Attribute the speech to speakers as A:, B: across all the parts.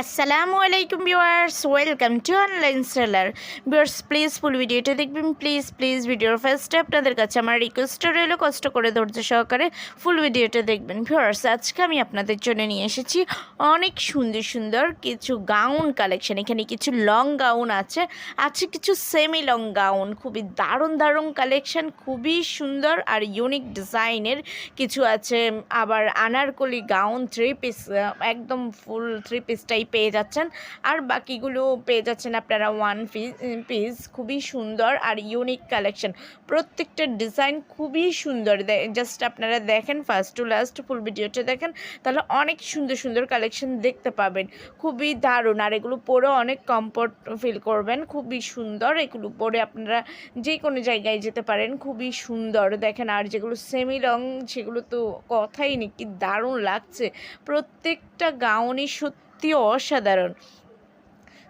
A: আসসালামু আলাইকুম viewers welcome to online seller viewers please full ভিডিওটা দেখবেন। প্লিজ প্লিজ ভিডিওর ফার্স্টে আপনাদের কাছে আমার রিকোয়েস্ট রইল। কষ্ট করে ধৈর্য সহকারে ফুল ভিডিওটা দেখবেন। ভিউয়ার্স আজকে আমি আপনাদের জন্য নিয়ে এসেছি অনেক সুন্দর সুন্দর কিছু গাউন কালেকশন এখানে কিছু লং গাউন আছে। আছে কিছু সেমি লং গাউন খুবই দারুণ দারুণ কালেকশন খুবই সুন্দর আর ইউনিক ডিজাইনের কিছু আছে। আবার আনারকলি গাউন থ্রি পিস একদম ফুল থ্রি পিসটাই পেয়ে যাচ্ছেন। আর বাকিগুলো পেয়ে যাচ্ছেন আপনারা ওয়ান পিস পিস খুবই সুন্দর আর ইউনিক কালেকশন প্রত্যেকটা ডিজাইন খুবই সুন্দর। জাস্ট আপনারা দেখেন ফার্স্ট টু লাস্ট ফুল ভিডিওটা দেখেন, তাহলে অনেক সুন্দর সুন্দর কালেকশন দেখতে পাবেন। খুবই দারুণ। আর এগুলো পরে অনেক কমফর্ট ফিল করবেন। খুবই সুন্দর। এগুলো পরে আপনারা যে কোনো জায়গায় যেতে পারেন। খুবই সুন্দর। দেখেন আর যেগুলো সেমি লং সেগুলো তো কথাই নেই। কি দারুণ লাগছে। প্রত্যেকটা গাউনই সত্যি অসাধারণ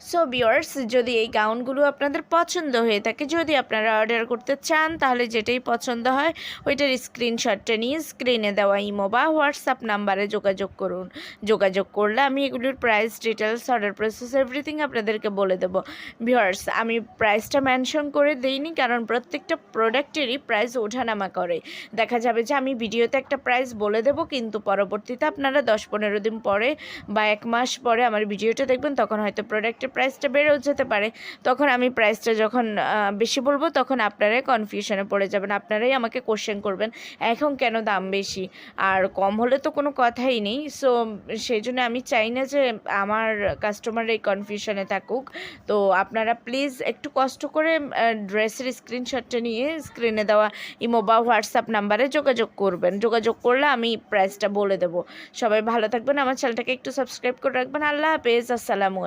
A: সো বিয়ার্স যদি এই গাউনগুলো আপনাদের পছন্দ হয়ে থাকে, যদি আপনারা অর্ডার করতে চান, তাহলে যেটাই পছন্দ হয়, ওইটার স্ক্রিনশটটা নিয়ে স্ক্রিনে দেওয়া ইমো বা হোয়াটসঅ্যাপ নাম্বারে যোগাযোগ করুন। যোগাযোগ করলে আমি এগুলোর price details order process everything আপনাদেরকে বলে দেবো। ভিউয়ার্স আমি প্রাইসটা মেনশন করে দিইনি, কারণ প্রত্যেকটা প্রোডাক্টেরই প্রাইস ওঠানামা করে। দেখা যাবে যে আমি ভিডিওতে একটা প্রাইস বলে দেবো, কিন্তু পরবর্তীতে আপনারা দশ পনেরো দিন পরে বা এক মাস পরে আমার ভিডিওটা দেখবেন, তখন হয়তো প্রোডাক্টের প্রাইসটা বেড়েও যেতে পারে, তখন আমি প্রাইসটা যখন বেশি বলব, তখন আপনারাই কনফিউশনে পড়ে যাবেন। আপনারাই আমাকে কোশ্চেন করবেন, এখন কেন দাম বেশি? আর কম হলে তো কোনো কথাই নেই। সো সেই জন্য আমি চাই না যে আমার কাস্টমার এই কনফিউশনে থাকুক। তো আপনারা প্লিজ একটু কষ্ট করে ড্রেসের স্ক্রিনশটটা নিয়ে স্ক্রিনে দেওয়া ইমো বা হোয়াটসঅ্যাপ নাম্বারে যোগাযোগ করবেন। যোগাযোগ করলে আমি প্রাইসটা বলে দেবো। সবাই ভালো থাকবেন। আমার চ্যানেলটাকে একটু সাবস্ক্রাইব করে রাখবেন। আল্লাহ হাফেজ। আসসালামু